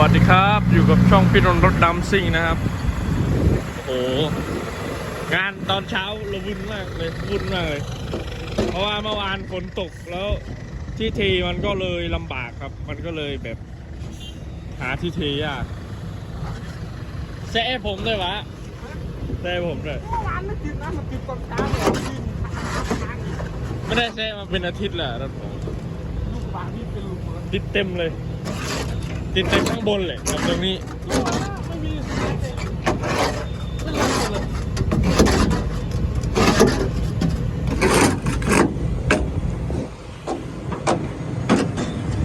วัสดีครับอยู่กับช่องพี่นนท์รถดำซิ่งนะครับ โอ้โห งานตอนเช้าระวุ่นมากเลยวุ่นมากเลย เพราะว่าเมื่อวานฝนตกแล้วที่เทมันก็เลยลำบากครับ มันก็เลยแบบ หาที่เทยากแซะให้ผมเลยวะแซะให้ผมเลยเมื่อวานไม่ติดนะมันติดตอนเช้าเนี่ยวิ่งทางไม่ได้แซะมาเป็นอาทิตย์แล้วรถผมลูกบาศก์นี่เป็นลูกหมดแล้วติดเต็มเลย ติดเต็มข้างบนเลยกับตรงนี้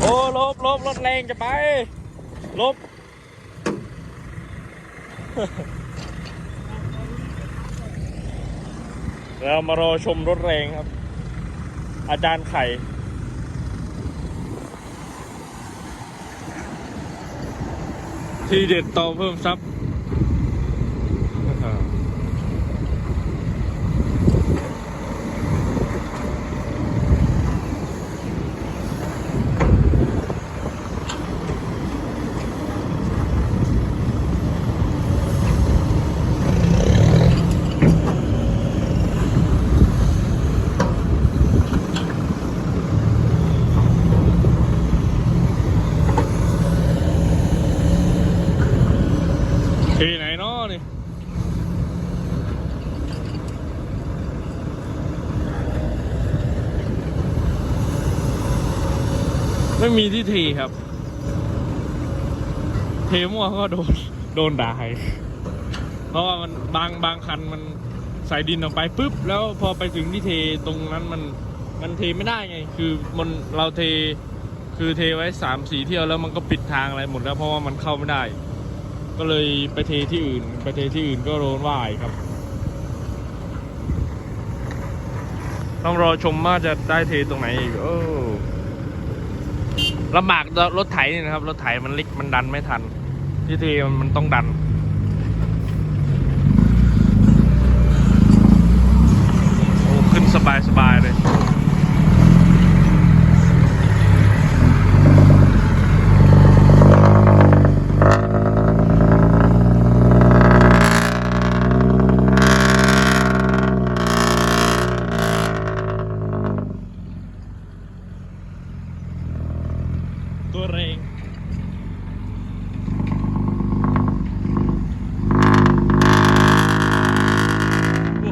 โอ้ลบลบรถแรงจะไป ลบ เรามารอชมรถแรงครับ อาจารย์ไข่ ทีเด็ดต่อเพิ่มซับที ม่มีที่ทีครับ เทมั่วก็โดนโดนด่าอีกเพราะว่ามันบางบางคันมันใส่ดินออกไปปุ๊บ แล้วพอไปถึงที่เทตรงนั้นมันมันเทไม่ได้ไง คือมันเราเทคือเทไว้สามสี่เที่ยวแล้วมันก็ปิดทางอะไรหมดแล้วเพราะว่ามันเข้าไม่ได้ ก็เลยไปเทที่อื่น ไปเทที่อื่นก็โดนว่าอีกครับต้องรอชมว่าจะได้เทตรงไหนอีกโอ้ ลำบากรถไถนี่นะครับ รถไถมันเล็กมันดันไม่ทันทีทีมันมันต้องดัน โอ้ ขึ้นสบายสบายเลย ตัวเรงโอ้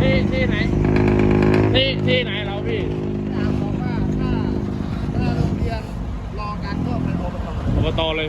ที่ที่ไหน ที่ที่ไหนเราพี่ ถามบอกว่าถ้าถ้าโรงเรียนรอการก็ไปอบต อบตเลย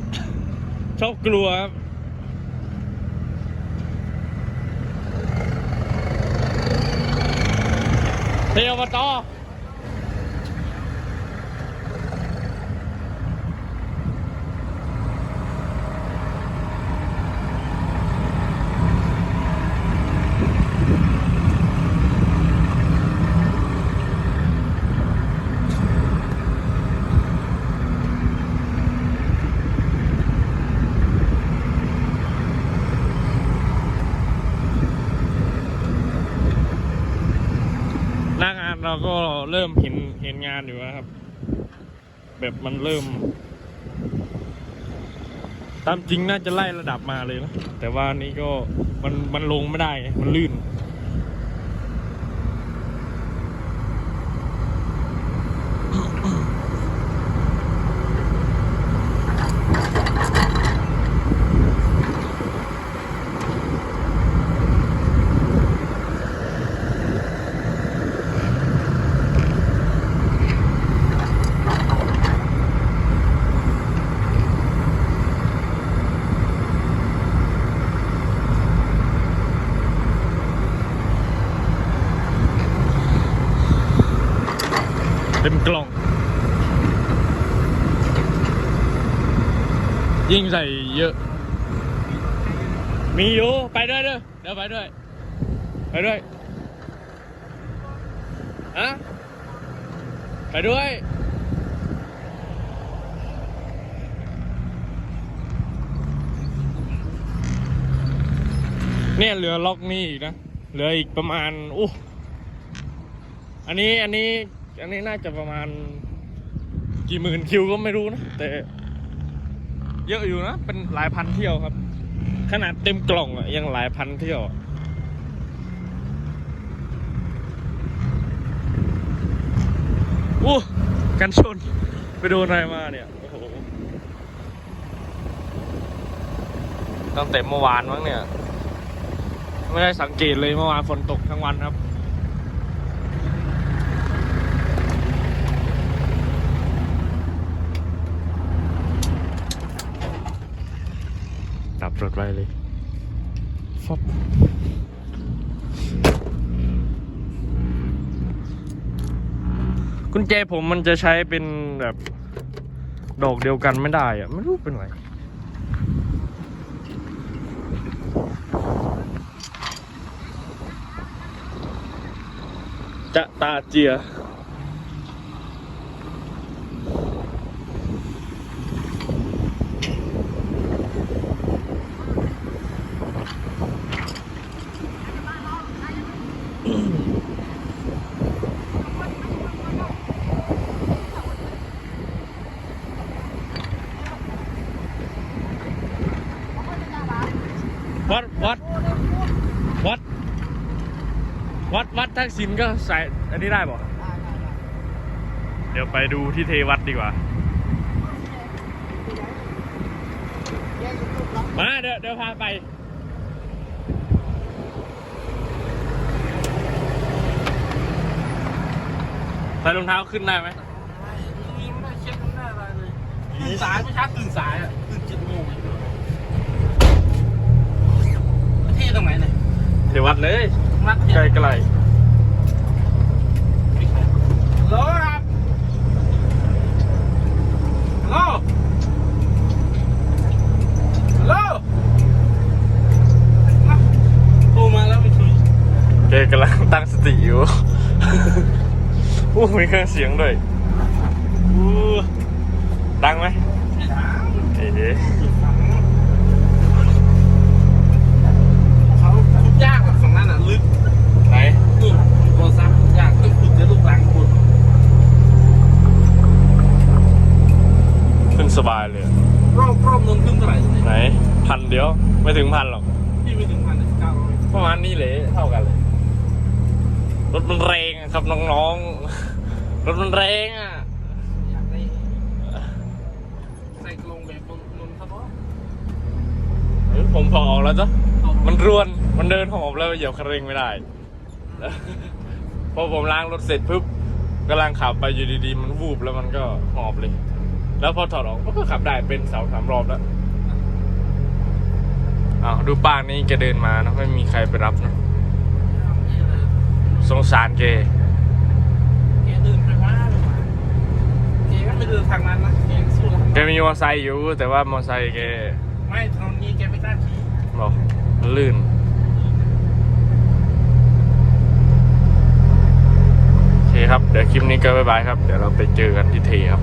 ชอบไปกันแดงชอบกลัวครับเที่ยวมาต่อ เราก็เริ่มเห็นเห็นงานอยู่นะครับ แบบมันเริ่ม ตามจริงน่าจะไล่ระดับมาเลยนะแต่ว่านี่ก็มันมันลงไม่ได้ มันลื่น ยิ่งใส่เยอะ มีอยู่ ไปด้วยเด้อเดี๋ยวไปด้วย ไปด้วยอะไปด้วย เนี่ยเหลือล็อกนี่อีกนะ เหลืออีกประมาณอู้อันนี้อันนี้ อันนี้น่าจะประมาณ กี่หมื่นคิวก็ไม่รู้นะ แต่ เยอะอยู่นะ เป็นหลายพันเที่ยวครับ ขนาดเต็มกล่องอะยังหลายพันเที่ยวอะอู้กันชน ไปโดนอะไรมาเนี่ย โอ้โห ตั้งแต่เมื่อวานมั้งเนี่ย ไม่ได้สังเกตเลยเมื่อวานฝนตกทั้งวันครับ รถไว้เลยฟอบกุญแจผมมันจะใช้เป็นแบบดอกเดียวกันไม่ได้อะไม่รู้เป็นไรจะตาเจีย วัดวัดวัด วัดวัด ทักษิณก็ใส่อันนี้ได้ป่ะเดี๋ยวไปดูที่เทวัดดีกว่า มาเดี๋ยวเดี๋ยวพาไปใส่รองเท้าขึ้นได้ไหมนี่ไม่ได้เช็คไม่ได้อะไรเลยตื่นสายไม่ชักตื่นสายอะตื่นเจ็ดโมงอะประเทศตรงไหนเนี่ยเดี๋ยววัดเลยมัดใกล้ไกลโลครับโลโลโทรมาแล้วไม่คุย แกกำลังตั้งสติอยู่อู้มีเครื่องเสียงด้วยอู้ดังไหมเอ๊ะเขาขุดยากอะฝั่งนั้นอะลึก ไหนนี่โกซับขุดยากต้องขุดจะลูกหลังขุดขึ้นสบายเลยอะรอบรอบนึงขึ้นเท่าไหร่เนี่ยไหน พันเดียว ไม่ถึงพันหรอก พี่ไม่ถึงพันเลยเก้าร้อย ประมาณนี้เลยเท่ากันเลย รถมันแรงอะครับน้องๆ รถมันแรงอะอยากได้ใส่กรงแบบนนนนทบเฮ้ยผมพอออกแล้วจ้ะมันรวนมันเดินหอบแล้วเหยียบคันเร่งไม่ได้พอผมล้างรถเสร็จปุ๊บกำลังขับไปอยู่ดีๆ มันวูบแล้วมันก็หอบเลย แล้วพอถอดออกมันก็ขับได้เป็นสองสามรอบแล้วอ้าวดูป้านี่แกเดินมานะไม่มีใครไปรับนะ สงสารแกแกเดินไปว่าไปมาแกก็ไม่เดินทางนั้นนะแกสู้แล้วแกมีมอเตอร์ไซค์อยู่ แต่ว่ามอเตอร์ไซค์แกไม่ถนนนี้แกไม่กล้าขี่บอกลื่น โอเคครับ เดี๋ยวคลิปนี้ก็บ๊ายบายครับ เดี๋ยวเราไปเจอกันที่เทครับ